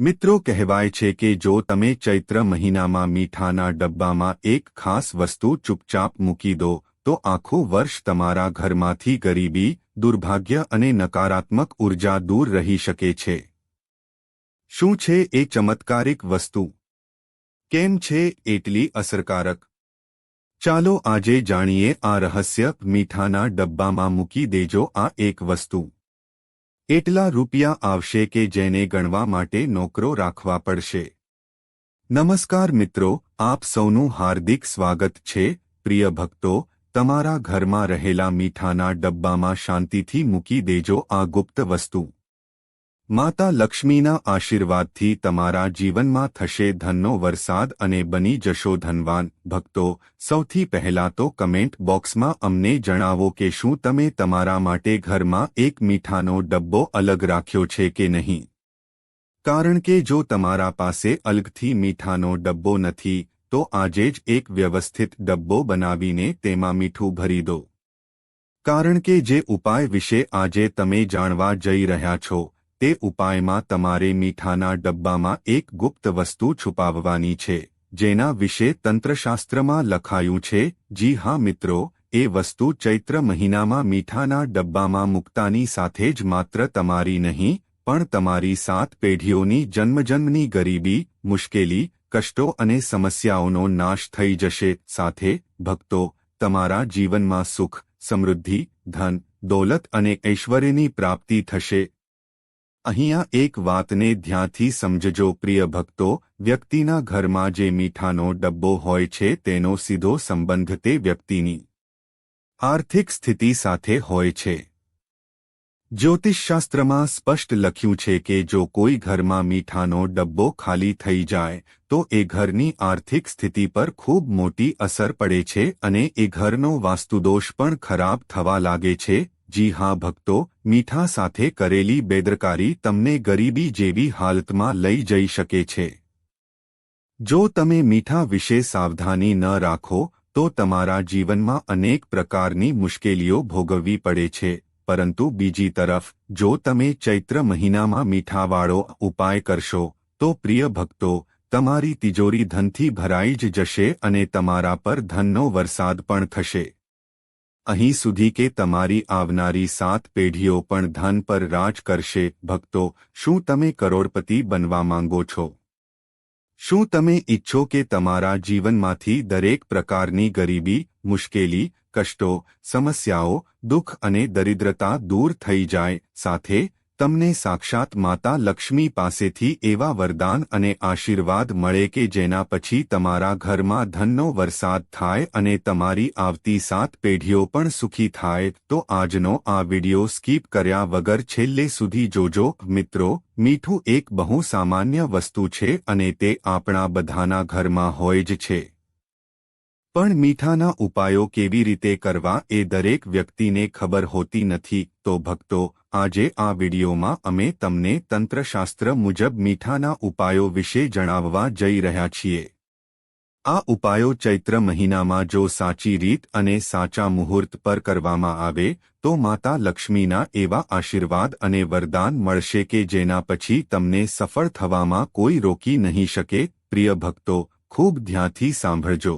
મિત્રો કહેવાય છે કે જો તમે ચૈત્ર મહિનામાં મીઠાના ડબ્બામાં એક ખાસ વસ્તુ ચૂપચાપ મૂકી દો, તો આખું વર્ષ તમારા ઘરમાંથી ગરીબી, દુર્ભાગ્ય અને નકારાત્મક ઊર્જા દૂર રહી શકે છે. શું છે એ ચમત્કારિક વસ્તુ? કેમ છે એટલી અસરકારક? ચાલો આજે જાણીએ આ રહસ્ય મીઠાના ડબ્બામાં મૂકી દેજો આ એક વસ્તુ. એટલા રૂપિયા આવશે કે જેને ગણવા માટે નોકરો રાખવા પડશે. નમસ્કાર મિત્રો, આપ સૌનું હાર્દિક સ્વાગત છે. પ્રિય ભક્તો, તમારા ઘરમાં રહેલા મીઠાના ડબ્બામાં શાંતિથી મૂકી દેજો આ ગુપ્ત વસ્તુ. માતા લક્ષ્મીના આશીર્વાદથી તમારા જીવનમાં થશે ધનનો વરસાદ અને બની જશો ધનવાન. ભક્તો, સૌથી પહેલા તો કમેન્ટ બોક્સમાં અમને જણાવો કે શું તમે તમારા માટે ઘરમાં એક મીઠાનો ડબ્બો અલગ રાખ્યો છે કે નહીં? કારણ કે જો તમારા પાસે અલગથી મીઠાનો ડબ્બો નથી, તો આજે જ એક વ્યવસ્થિત ડબ્બો બનાવીને તેમાં મીઠું ભરી દો. કારણ કે જે ઉપાય વિશે આજે તમે જાણવા જઈ રહ્યા છો તે ઉપાયમાં તમારે મીઠાના ડબ્બામાં એક ગુપ્ત વસ્તુ છુપાવવાની છે, જેના વિશે તંત્રશાસ્ત્રમાં લખાયું છે, જી હા મિત્રો, એ વસ્તુ ચૈત્ર મહિનામાં મીઠાના ડબ્બામાં મુક્તાની સાથે જ માત્ર તમારી નહીં, પણ તમારી સાત પેઢીઓની જન્મજન્મની ગરીબી, મુશ્કેલી, કષ્ટો અને સમસ્યાઓનો નાશ થઈ જશે. સાથે, ભક્તો, તમારા જીવનમાં સુખ, સમૃદ્ધિ, ધન, દોલત અને ઐશ્વર્યની પ્રાપ્તિ થશે. અહીંયા એક વાતને ધ્યાનથી સમજજો, પ્રિય ભક્તો, વ્યક્તિના ઘરમાં જે મીઠાનો ડબ્બો હોય છે તેનો સીધો સંબંધ તે વ્યક્તિની આર્થિક સ્થિતિ સાથે હોય છે. જ્યોતિષશાસ્ત્રમાં સ્પષ્ટ લખ્યું છે કે જો કોઈ ઘરમાં મીઠાનો ડબ્બો ખાલી થઈ જાય, તો એ ઘરની આર્થિક સ્થિતિ પર ખૂબ મોટી અસર પડે છે અને એ ઘરનો વાસ્તુદોષ પણ ખરાબ થવા લાગે છે. જી હા ભક્તો મીઠા સાથે કરેલી બેદરકારી તમને ગરીબી જેવી હાલતમાં લઈ જઈ શકે છે. જો તમે મીઠા વિશે સાવધાની ન રાખો, તો તમારા જીવનમાં અનેક પ્રકારની મુશ્કેલીઓ ભોગવવી પડે છે. પરંતુ બીજી તરફ, જો તમે ચૈત્ર મહિનામાં મીઠાવાળો ઉપાય કરશો, તો પ્રિય ભક્તો, તમારી તિજોરી ધનથી ભરાઈ જ જશે અને તમારા પર ધનનો વરસાદ પણ થશે. અહીં સુધી કે તમારી આવનારી સાત પેઢીઓ પણ ધન પર રાજ કરશે, ભક્તો, શું તમે કરોડપતિ બનવા માંગો છો? શું તમે ઈચ્છો કે તમારા જીવનમાંથી દરેક પ્રકારની ગરીબી, મુશ્કેલી, કષ્ટો, સમસ્યાઓ, દુઃખ અને દરિદ્રતા દૂર થઈ જાય, સાથે તમને સાક્ષાત માતા લક્ષ્મી પાસેથી એવા વરદાન અને આશીર્વાદ મળે કે જેના પછી તમારા ઘરમાં ધનનો વરસાદ થાય અને તમારી આવતી સાત પેઢીઓ પણ સુખી થાય, તો આજનો આ વિડિયો સ્કીપ કર્યા વગર છેલ્લે સુધી જોજો. મિત્રો, મીઠું એક બહુ સામાન્ય વસ્તુ છે અને તે આપણા બધાના ઘરમાં હોય જ છે. પણ મીઠાના ઉપાયો કેવી રીતે કરવા એ દરેક વ્યક્તિને ખબર હોતી નથી, તો ભક્તો, આજે આ વિડીયોમાં અમે તમને તંત્રશાસ્ત્ર મુજબ મીઠાના ઉપાયો વિશે જણાવવા જઈ રહ્યા છીએ. આ ઉપાયો ચૈત્ર મહિનામાં જો સાચી રીત અને સાચા મુહૂર્ત પર કરવામાં આવે, તો માતા લક્ષ્મીના એવા આશીર્વાદ અને વરદાન મળશે કે જેના પછી તમને સફળ થવામાં કોઈ રોકી નહીં શકે. પ્રિય ભક્તો, ખૂબ ધ્યાનથી સાંભળજો.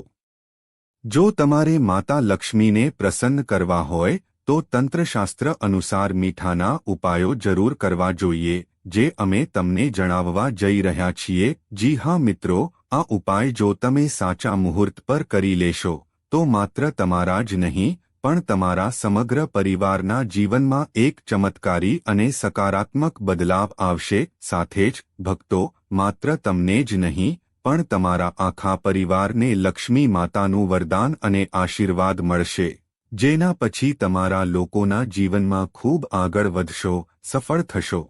જો તમારે માતા લક્ષ્મીને પ્રસન્ન કરવા હોય, તો તંત્રશાસ્ત્ર અનુસાર મીઠાના ઉપાયો જરૂર કરવા જોઈએ, જે અમે તમને જણાવવા જઈ રહ્યા છીએ. જી હા મિત્રો, આ ઉપાય જો તમે સાચા મુહૂર્ત પર કરી લેશો, તો માત્ર તમારા જ નહીં, પણ તમારા સમગ્ર પરિવારના જીવનમાં એક ચમત્કારી અને સકારાત્મક બદલાવ આવશે. સાથે જ ભક્તો, માત્ર તમને જ નહીં પણ તમારા આખા પરિવારને લક્ષ્મી માતાનું વરદાન અને આશીર્વાદ મળશે. જેના પછી તમારા લોકોના જીવનમાં ખૂબ આગળ વધશો, સફળ થશો.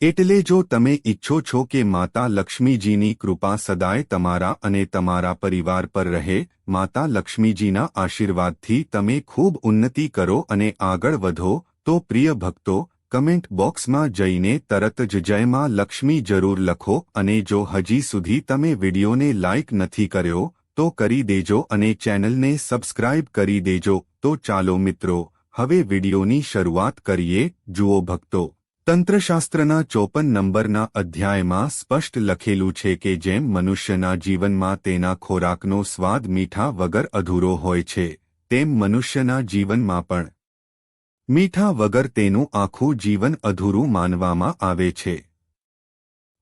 એટલે જો તમે ઈચ્છો છો કે માતા લક્ષ્મીજીની કૃપા સદાય તમારા અને તમારા પરિવાર પર રહે, માતા લક્ષ્મીજીના આશીર્વાદથી તમે ખૂબ ઉન્નતિ કરો અને આગળ વધો, તો પ્રિય ભક્તો કમેન્ટ બોક્સમાં જઈને તરત જ જયમાં લક્ષ્મી જરૂર લખો અને જો હજી સુધી તમે વિડીયોને લાઇક નથી કર્યો, તો કરી દેજો અને ચેનલને સબસ્ક્રાઇબ કરી દેજો. તો ચાલો મિત્રો, હવે વિડીયોની શરૂઆત કરીએ. જુઓ ભક્તો, તંત્રશાસ્ત્રના ચોપન નંબરના અધ્યાયમાં સ્પષ્ટ લખેલું છે કે જેમ મનુષ્યના જીવનમાં તેના ખોરાકનો સ્વાદ મીઠા વગર અધૂરો હોય છે, તેમ મનુષ્યના જીવનમાં પણ. મીઠા વગર તેનું આખું જીવન અધૂરું માનવામાં આવે છે.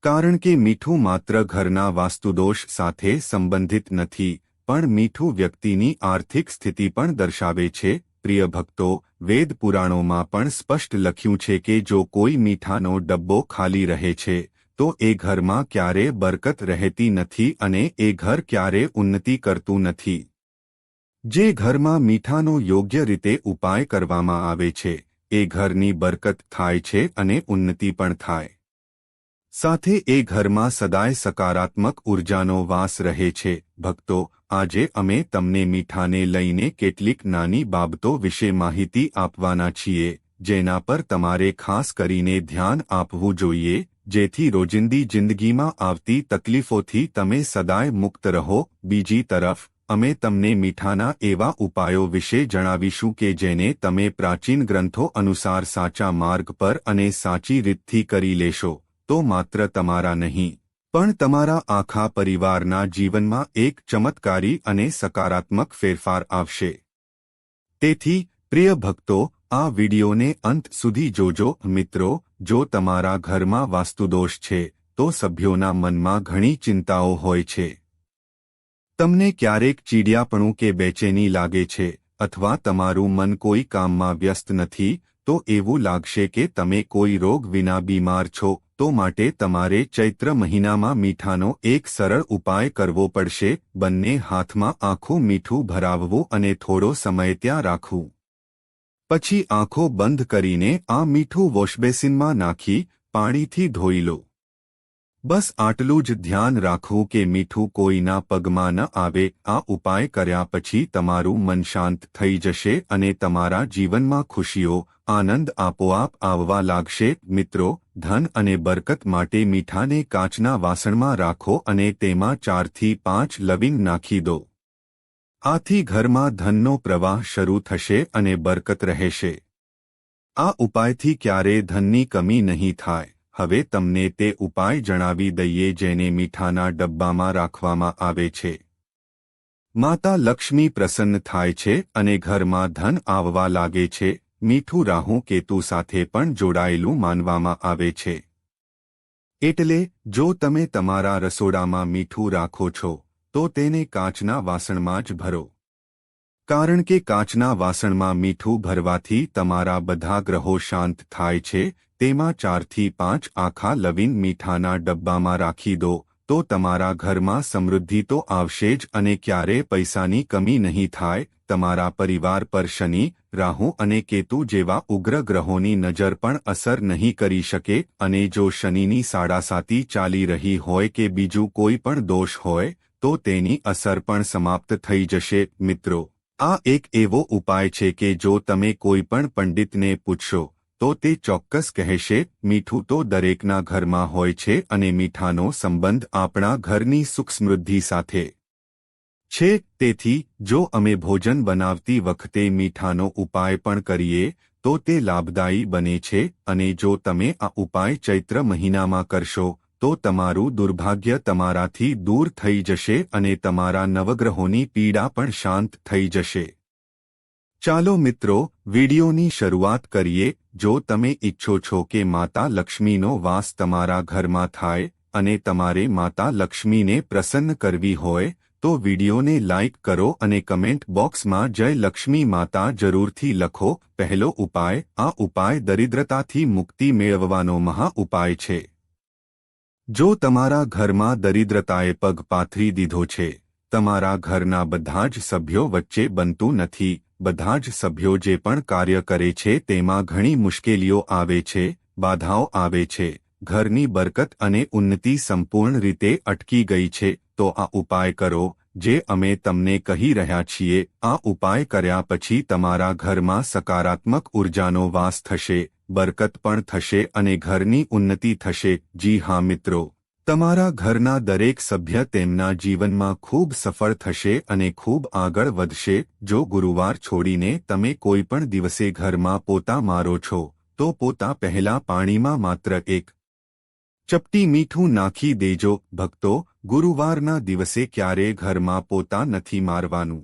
કારણ કે મીઠું માત્ર ઘરના વાસ્તુદોષ સાથે સંબંધિત નથી, પણ મીઠું વ્યક્તિની આર્થિક સ્થિતિ પણ દર્શાવે છે. પ્રિય ભક્તો, વેદ પુરાણોમાં પણ સ્પષ્ટ લખ્યું છે કે જો કોઈ મીઠાનો ડબ્બો ખાલી રહે છે, તો એ ઘરમાં ક્યારે બરકત રહેતી નથી અને એ ઘર ક્યારે ઉન્નતિ કરતું નથી. જે ઘરમાં મીઠાનો યોગ્ય રીતે ઉપાય કરવામાં આવે છે, એ ઘરની બરકત થાય છે અને ઉન્નતિ પણ થાય. સાથે એ ઘરમાં સદાય સકારાત્મક ઉર્જાનો વાસ રહે છે. ભક્તો, આજે અમે તમને મીઠાને લઈને કેટલીક નાની બાબતો વિશે માહિતી આપવાના છીએ, જેના પર તમારે ખાસ કરીને ધ્યાન આપવું જોઈએ, જેથી રોજિંદી જિંદગીમાં આવતી તકલીફોથી તમે સદાય મુક્ત રહો. બીજી તરફ અમે તમને મીઠાના એવા ઉપાયો વિશે જણાવીશું કે જેને તમે પ્રાચીન ગ્રંથો અનુસાર સાચા માર્ગ પર અને સાચી રીતથી કરી લેશો, તો માત્ર તમારા નહીં, પણ તમારા આખા પરિવારના જીવનમાં એક ચમત્કારી અને સકારાત્મક ફેરફાર આવશે. તેથી, પ્રિય ભક્તો, આ વિડિયોને અંત સુધી જોજો. મિત્રો, જો તમારા ઘરમાં વાસ્તુદોષ છે, તો સભ્યોના મનમાં ઘણી ચિંતાઓ હોય છે. તમને ક્યારેક ચીડિયાપણું કે બેચેની લાગે છે અથવા તમારું મન કોઈ કામમાં વ્યસ્ત નથી, તો એવું લાગશે કે તમે કોઈ રોગ વિના બીમાર છો, તો માટે તમારે ચૈત્ર મહિનામાં મીઠાનો એક સરળ ઉપાય કરવો પડશે, બંને હાથમાં આખું મીઠું ભરાવવું અને થોડો સમય ત્યાં રાખવું. પછી આંખો બંધ કરીને આ મીઠું વોશબેસિનમાં નાખી, પાણીથી ધોઈ લો. બસ આટલું જ ધ્યાન રાખો કે મીઠું કોઈના પગમાં ન આવે, આ ઉપાય કર્યા પછી તમારું મન શાંત થઈ જશે અને તમારા જીવનમાં ખુશીઓ, આનંદ આપોઆપ આવવા લાગશે. મિત્રો, ધન અને બરકત માટે મીઠાને કાચના વાસણમાં રાખો અને તેમાં ચારથી પાંચ લવિંગ નાખી દો. આથી ઘરમાં ધનનો પ્રવાહ શરૂ થશે અને બરકત રહેશે. આ ઉપાયથી ક્યારે ધનની કમી નહીં થાય. હવે તમને તે ઉપાય જણાવી દઈએ જેને મીઠાના ડબ્બામાં રાખવામાં આવે છે. માતા લક્ષ્મી પ્રસન્ન થાય છે અને ઘરમાં ધન આવવા લાગે છે. મીઠું રાહુ કેતુ સાથે પણ જોડાયેલું માનવામાં આવે છે. એટલે, જો તમે તમારા રસોડામાં મીઠું રાખો છો, તો તેને કાચના વાસણમાં જ ભરો. કારણ કે કાચના વાસણમાં મીઠું ભરવાથી તમારા બધા ગ્રહો શાંત થાય છે, તેમાં ચારથી પાંચ આખા લવિંગ મીઠાના ડબ્બામાં રાખી દો, તો તમારા ઘરમાં સમૃદ્ધિ તો આવશે જ અને ક્યારે પૈસાની કમી નહીં થાય, તમારા પરિવાર પર શનિ, રાહુ અને કેતુ જેવા ઉગ્ર ગ્રહોની નજર પણ અસર નહીં કરી શકે, અને જો શનિની સાડાસાતી ચાલી રહી હોય કે બીજું કોઈ પણ દોષ હોય, તો તેની અસર પણ સમાપ્ત થઈ જશે, મિત્રો. આ એક એવો ઉપાય છે કે જો તમે કોઈ પણ પંડિતને પૂછશો, તો તે ચોક્કસ કહેશે, મીઠું તો દરેકના ઘરમાં હોય છે અને મીઠાનો સંબંધ આપણા ઘરની સુખ સમૃદ્ધિ સાથે છે. તેથી, જો અમે ભોજન બનાવતી વખતે મીઠાનો ઉપાય પણ કરીએ, તો તે લાભદાયી બને છે અને જો તમે આ ઉપાય ચૈત્ર મહિનામાં કરશો તો તમારું દુર્ભાગ્ય તમારાથી દૂર થઈ જશે અને તમારા નવગ્રહોની પીડા પણ શાંત થઈ જશે. ચાલો મિત્રો, વિડિયોની શરૂઆત કરીએ, જો તમે ઈચ્છો છો કે માતા લક્ષ્મીનો વાસ તમારા ઘરમાં થાય અને તમારે માતા લક્ષ્મીને પ્રસન્ન કરવી હોય, તો વિડીયોને લાઇક કરો અને કમેન્ટ બોક્સમાં જય લક્ષ્મી માતા જરૂરથી લખો. પહેલો ઉપાય, આ ઉપાય દરિદ્રતાથી મુક્તિ મેળવવાનો મહા ઉપાય છે. જો તમારા ઘરમાં દરિદ્રતાએ પગ પાથરી દીધો છે, તમારા ઘરના બધા જ સભ્યો વચ્ચે બનતું નથી, બધા જ સભ્યો જે પણ કાર્ય કરે છે તેમાં ઘણી મુશ્કેલીઓ આવે છે, બાધાઓ આવે છે, ઘરની બરકત અને ઉન્નતિ સંપૂર્ણ રીતે અટકી ગઈ છે, તો આ ઉપાય કરો, જે અમે તમને કહી રહ્યા છીએ, આ ઉપાય કર્યા પછી તમારા ઘરમાં સકારાત્મક ઉર્જાનો વાસ થશે બરકત પણ થશે અને ઘરની ઉન્નતિ થશે. જી હા મિત્રો, તમારા ઘરના દરેક સભ્ય તેમના જીવનમાં ખૂબ સફળ થશે અને ખૂબ આગળ વધશે. જો ગુરુવાર છોડીને તમે કોઈ પણ દિવસે ઘરમાં પોતા મારો છો, તો પોતા પહેલા પાણીમાં માત્ર એક ચપટી મીઠું નાખી દેજો. ભક્તો, ગુરુવારના દિવસે ક્યારે ઘરમાં પોતા નથી મારવાનું?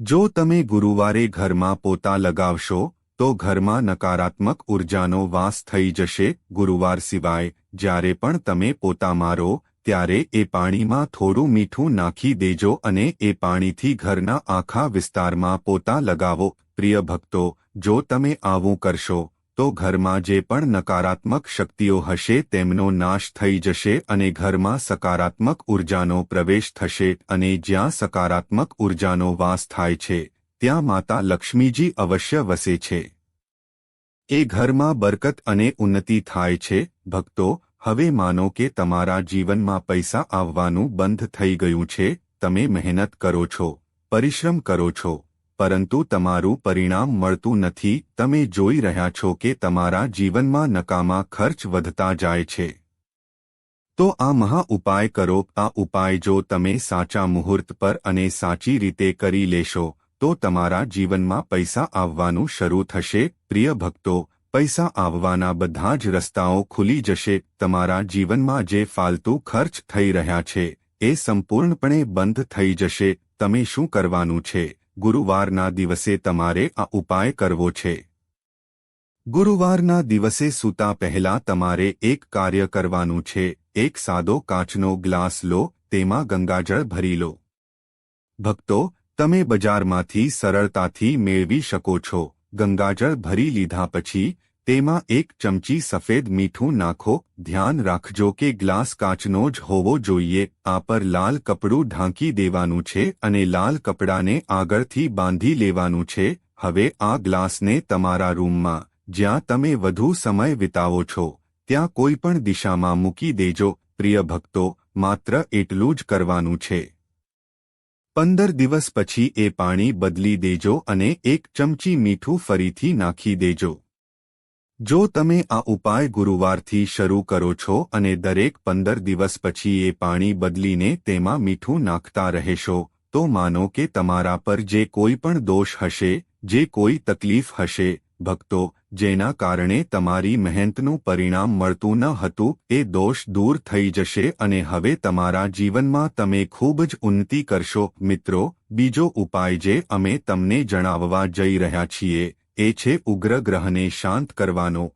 જો તમે ગુરુવારે ઘરમાં પોતા લગાવશો તો ઘરમાં નકારાત્મક ઉર્જાનો વાસ થઈ જશે ગુરુવાર સિવાય. જ્યારે પણ તમે પોતા મારો, ત્યારે એ પાણીમાં થોડું મીઠું નાખી દેજો અને એ પાણીથી ઘરના આખા વિસ્તારમાં પોતા લગાવો. પ્રિય ભક્તો, જો તમે આવું કરશો, તો ઘરમાં જે પણ નકારાત્મક શક્તિઓ હશે તેમનો નાશ થઈ જશે અને ઘરમાં સકારાત્મક ઉર્જાનો પ્રવેશ થશે અને જ્યાં સકારાત્મક ઉર્જાનો વાસ થાય છે ત્યાં માતા લક્ષ્મીજી અવશ્ય વસે છે. એ ઘરમાં બરકત અને ઉન્નતિ થાય છે, ભક્તો, હવે માનો કે તમારા જીવનમાં પૈસા આવવાનું બંધ થઈ ગયું છે, તમે મહેનત કરો છો, પરિશ્રમ કરો છો, પરંતુ તમારું પરિણામ મળતું નથી, તમે જોઈ રહ્યા છો કે તમારા જીવનમાં નકામા ખર્ચ વધતા જાય છે. તો આ મહા ઉપાય કરો, આ ઉપાય જો તમે સાચા મુહૂર્ત પર અને સાચી રીતે કરી લેશો તો તમારા જીવનમાં પૈસા આવવાનું શરૂ થશે, પ્રિય ભક્તો, પૈસા આવવાના બધા જ રસ્તાઓ ખુલી જશે, તમારા જીવનમાં જે ફાલતુ ખર્ચ થઈ રહ્યા છે, એ સંપૂર્ણપણે બંધ થઈ જશે, તમે શું કરવાનું છે, ગુરુવારના દિવસે તમારે આ ઉપાય કરવો છે. ગુરુવારના દિવસે સૂતા પહેલા તમારે એક કાર્ય કરવાનું છે, એક સાદો કાચનો ગ્લાસ લો, તેમાં ગંગાજળ ભરી લો. ભક્તો તમે બજારમાંથી સરળતાથી મેળવી શકો છો. ગંગાજળ ભરી લીધા પછી તેમાં એક ચમચી સફેદ મીઠું નાખો. ધ્યાન રાખજો કે ગ્લાસ કાચનો જ હોવો જોઈએ. આ પર લાલ કપડું ઢાંકી દેવાનું છે અને લાલ કપડાને આગળથી બાંધી લેવાનું છે. હવે આ ગ્લાસને તમારા રૂમમાં, જ્યાં તમે વધુ સમય વિતાવો છો, ત્યાં કોઈ પણ દિશામાં મૂકી દેજો. પ્રિય ભક્તો, માત્ર એટલું જ કરવાનું છે. પંદર દિવસ પછી એ પાણી બદલી દેજો અને એક ચમચી મીઠું ફરીથી નાખી દેજો. જો તમે આ ઉપાય ગુરુવારથી શરૂ કરો છો અને દરેક પંદર દિવસ પછી એ પાણી બદલીને તેમાં મીઠું નાખતા રહેશો, તો માનો કે તમારા પર જે કોઈ પણ દોષ હશે, જે કોઈ તકલીફ હશે, ભક્તો જેના કારણે તમારી મહેનતનું પરિણામ મળતું ન હતું, એ દોષ દૂર થઈ જશે અને હવે તમારા જીવનમાં તમે ખૂબ જ ઉન્નતિ કરશો. મિત્રો, બીજો ઉપાય જે અમે તમને જણાવવા જઈ રહ્યા છીએ, એ છે ઉગ્ર ગ્રહને શાંત કરવાનો.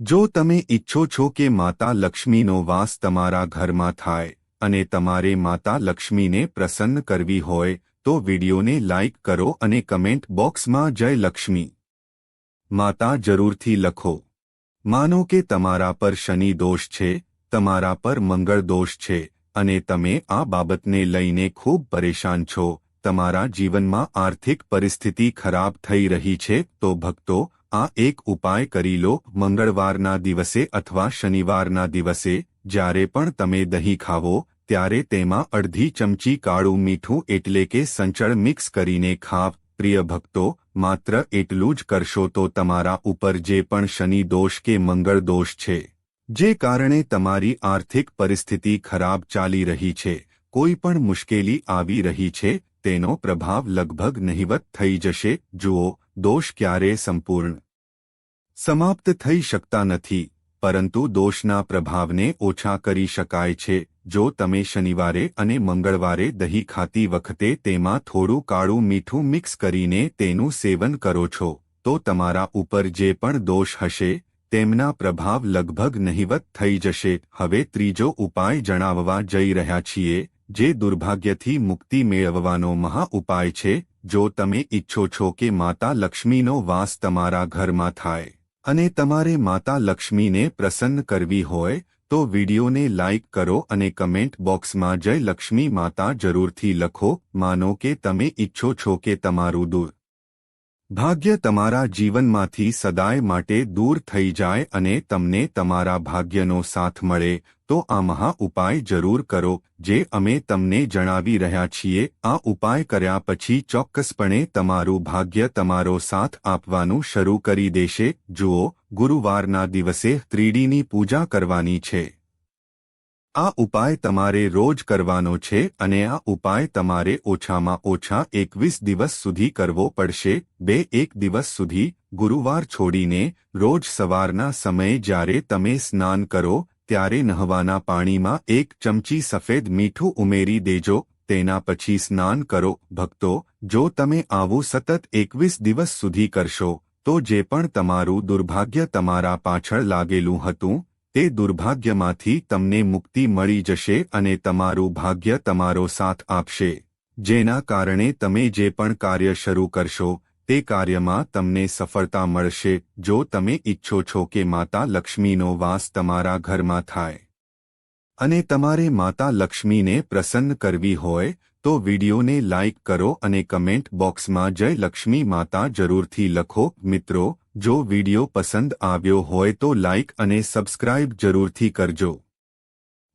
જો તમે ઈચ્છો છો કે માતા લક્ષ્મીનો વાસ તમારા ઘરમાં થાય અને તમારે માતા લક્ષ્મીને પ્રસન્ન કરવી હોય, તો વિડીયોને લાઇક કરો અને કમેન્ટ બોક્સમાં જય લક્ષ્મી. માતા જરૂરથી લખો. માનો કે તમારા પર શનિ દોષ છે, તમારા પર મંગળ દોષ છે, અને તમે આ બાબતને લઈને ખૂબ પરેશાન છો, તમારા જીવનમાં આર્થિક પરિસ્થિતિ ખરાબ થઈ રહી છે, તો ભક્તો, આ એક ઉપાય કરી લો, મંગળવારના દિવસે અથવા શનિવારના દિવસે, જ્યારે પણ તમે દહીં ખાવો, ત્યારે તેમાં અડધી ચમચી કાળું મીઠું એટલે કે સંચળ મિક્સ કરીને ખાવ, પ્રિય ભક્તો માત્ર એટલું જ કરશો તો તમારા ઉપર જે પણ શનિ દોષ કે મંગળ દોષ છે, જે કારણે તમારી આર્થિક પરિસ્થિતિ ખરાબ ચાલી રહી છે, કોઈ પણ મુશ્કેલી આવી રહી છે, તેનો પ્રભાવ લગભગ નહિવત થઈ જશે, જુઓ, દોષ ક્યારે સંપૂર્ણ સમાપ્ત થઈ શકતા નથી, પરંતુ દોષના પ્રભાવને ઓછા કરી શકાય છે જો તમે શનિવારે અને મંગળવારે દહીં ખાતી વખતે તેમાં થોડું કાળું મીઠું મિક્સ કરીને તેનું સેવન કરો છો, તો તમારા ઉપર જે પણ દોષ હશે, તેમના પ્રભાવ લગભગ નહિવત થઈ જશે. હવે ત્રીજો ઉપાય જણાવવા જઈ રહ્યા છીએ, જે દુર્ભાગ્યથી મુક્તિ મેળવવાનો મહા ઉપાય છે. જો તમે ઈચ્છો છો કે માતા લક્ષ્મીનો વાસ તમારા ઘરમાં થાય, અને તમારે માતા લક્ષ્મીને પ્રસન્ન કરવી હોય તો વિડીયોને લાઇક કરો અને કમેન્ટ બોક્સમાં જય લક્ષ્મી માતા જરૂરથી લખો, માનો કે તમે ઈચ્છો છો કે તમારું દૂર ભાગ્ય તમારા જીવનમાંથી સદાય માટે દૂર થઈ જાય અને તમને તમારા ભાગ્યનો સાથ મળે. તો આ મહા ઉપાય જરૂર કરો, જે અમે તમને જણાવી રહ્યા છીએ, આ ઉપાય કર્યા પછી ચોક્કસપણે તમારું ભાગ્ય તમારો સાથ આપવાનું શરૂ કરી દેશે, જુઓ, ગુરુવારના દિવસે ત્રીડીની પૂજા કરવાની છે. આ ઉપાય તમારે રોજ કરવાનો છે અને આ ઉપાય તમારે ઓછામાં ઓછા એકવીસ દિવસ સુધી કરવો પડશે, બે એક દિવસ સુધી, ગુરુવાર છોડીને, રોજ સવારના સમયે જ્યારે તમે સ્નાન કરો ત્યારે નહવાના પાણીમાં એક ચમચી સફેદ મીઠું ઉમેરી દેજો, તેના પછી સ્નાન કરો, ભક્તો, જો તમે આવું સતત એકવીસ દિવસ સુધી કરશો, તો જે પણ તમારું દુર્ભાગ્ય તમારા પાછળ લાગેલું હતું, તે દુર્ભાગ્યમાંથી તમને મુક્તિ મળી જશે અને તમારું ભાગ્ય તમારો સાથ આપશે. જેના કારણે તમે જે પણ કાર્ય શરૂ કરશો તે કાર્યમાં તમને સફળતા મળશે, જો તમે ઈચ્છો છો કે માતા લક્ષ્મીનો વાસ તમારા ઘરમાં થાય. અને તમારે માતા લક્ષ્મીને પ્રસન્ન કરવી હોય, તો વિડિયોને લાઇક કરો અને કમેન્ટ બોક્સમાં જય લક્ષ્મી માતા જરૂરથી લખો, મિત્રો, જો વિડિયો પસંદ આવ્યો હોય તો લાઇક અને સબસ્ક્રાઇબ જરૂરથી કરજો.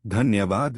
ધન્યવાદ.